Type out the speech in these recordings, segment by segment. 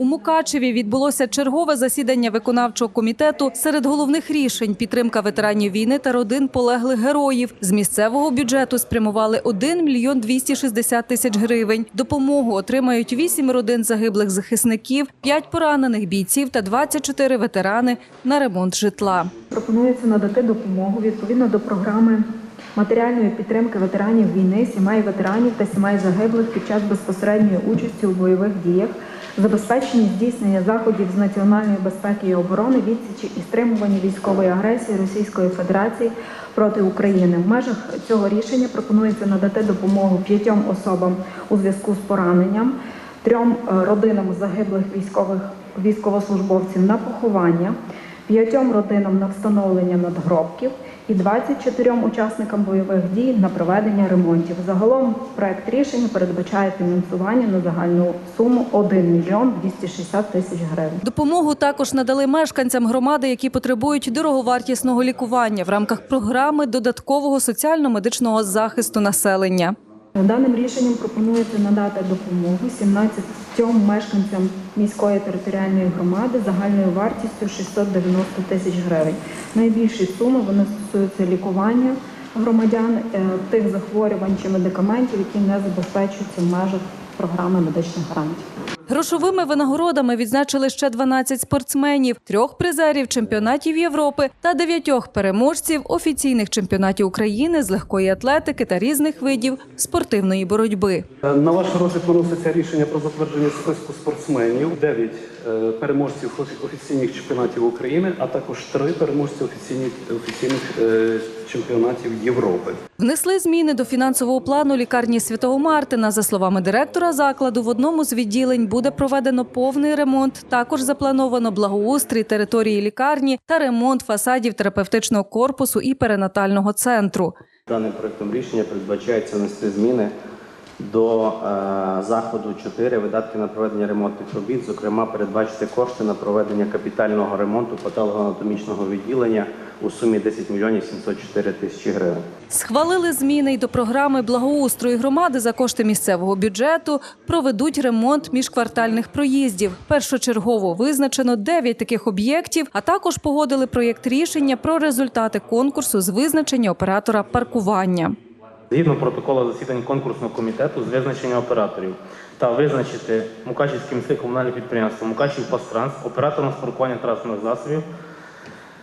У Мукачеві відбулося чергове засідання виконавчого комітету. Серед головних рішень підтримка ветеранів війни та родин полеглих героїв. З місцевого бюджету спрямували 1 мільйон 260 тисяч гривень. Допомогу отримають 8 родин загиблих захисників, 5 поранених бійців та 24 ветерани на ремонт житла. Пропонується надати допомогу відповідно до програми матеріальної підтримки ветеранів війни, сімей ветеранів та сімей загиблих під час безпосередньої участі у бойових діях, забезпечення здійснення заходів з національної безпеки і оборони, відсічі і стримування військової агресії Російської Федерації проти України. В межах цього рішення пропонується надати допомогу п'ятьом особам у зв'язку з пораненням, трьом е, родинам загиблих військових військовослужбовців на поховання п'ятьом родинам на встановлення надгробків і 24 учасникам бойових дій на проведення ремонтів. Загалом проект рішення передбачає фінансування на загальну суму 1 мільйон 260 тисяч гривень. Допомогу також надали мешканцям громади, які потребують дороговартісного лікування в рамках програми додаткового соціально-медичного захисту населення. Даним рішенням пропонується надати допомогу 17 мешканцям міської територіальної громади загальною вартістю 690 тисяч гривень. Найбільші суми вони стосуються лікування громадян е, тих захворювань чи медикаментів, які не забезпечуються в межах програми медичних гарантій. Грошовими винагородами відзначили ще 12 спортсменів, трьох призерів чемпіонатів Європи та дев'ятьох переможців офіційних чемпіонатів України з легкої атлетики та різних видів спортивної боротьби. На ваш розгляд виноситься рішення про затвердження списку спортсменів, 9 е, переможців офіційних чемпіонатів України, а також 3 переможці офіційних, офіційних е, чемпіонатів Європи. Внесли зміни до фінансового плану лікарні Святого Мартина. За словами директора закладу, в одному з відділень буде проведено повний ремонт. Також заплановано благоустрій території лікарні та ремонт фасадів терапевтичного корпусу і перинатального центру. Даним проектом рішення передбачається внести зміни до е, заходу 4 видатки на проведення ремонтних робіт, зокрема передбачити кошти на проведення капітального ремонту патологоанатомічного відділення у сумі 10 мільйонів 704 тисячі гривень. Схвалили зміни й до програми благоустрою громади за кошти місцевого бюджету. Проведуть ремонт міжквартальних проїздів. Першочергово визначено 9 таких об'єктів, а також погодили проєкт рішення про результати конкурсу з визначення оператора паркування. Згідно протоколу засідань конкурсного комітету з визначення операторів та визначити Мукачівське міське комунальне підприємство Мукачів Пастранс оператором з паркування транспортних засобів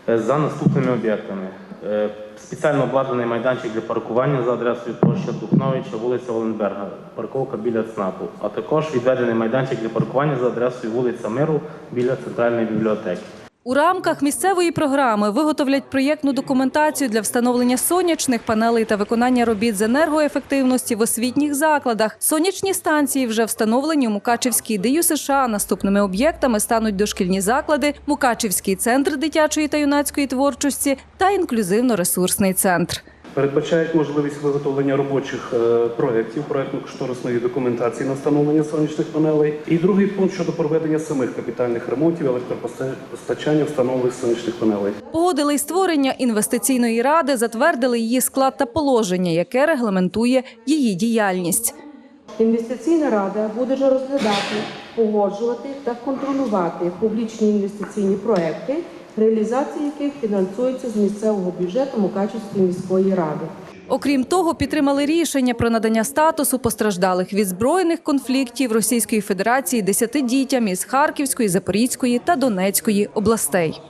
е, за наступними об'єктами. Е, Спеціально обладнаний майданчик для паркування за адресою площа Духновича, вулиця Оленберга, парковка біля ЦНАПу, а також відведений майданчик для паркування за адресою вулиця Миру біля центральної бібліотеки. У рамках місцевої програми виготовлять проєктну документацію для встановлення сонячних панелей та виконання робіт з енергоефективності в освітніх закладах. Сонячні станції вже встановлені у Мукачівській ДЮ США. Наступними об'єктами стануть дошкільні заклади, Мукачівський центр дитячої та юнацької творчості та інклюзивно-ресурсний центр. Передбачають можливість виготовлення робочих е, проєктів, проєктно-кошторисної документації на встановлення сонячних панелей. І другий пункт щодо проведення самих капітальних ремонтів електропостачання встановлених сонячних панелей. Погодили й створення інвестиційної ради, затвердили її склад та положення, яке регламентує її діяльність. Інвестиційна рада буде розглядати, погоджувати та контролювати публічні інвестиційні проекти, реалізація яких фінансується з місцевого бюджету Мукачівської міської ради. Окрім того, підтримали рішення про надання статусу постраждалих від збройних конфліктів Російської Федерації 10 дітям із Харківської, Запорізької та Донецької областей.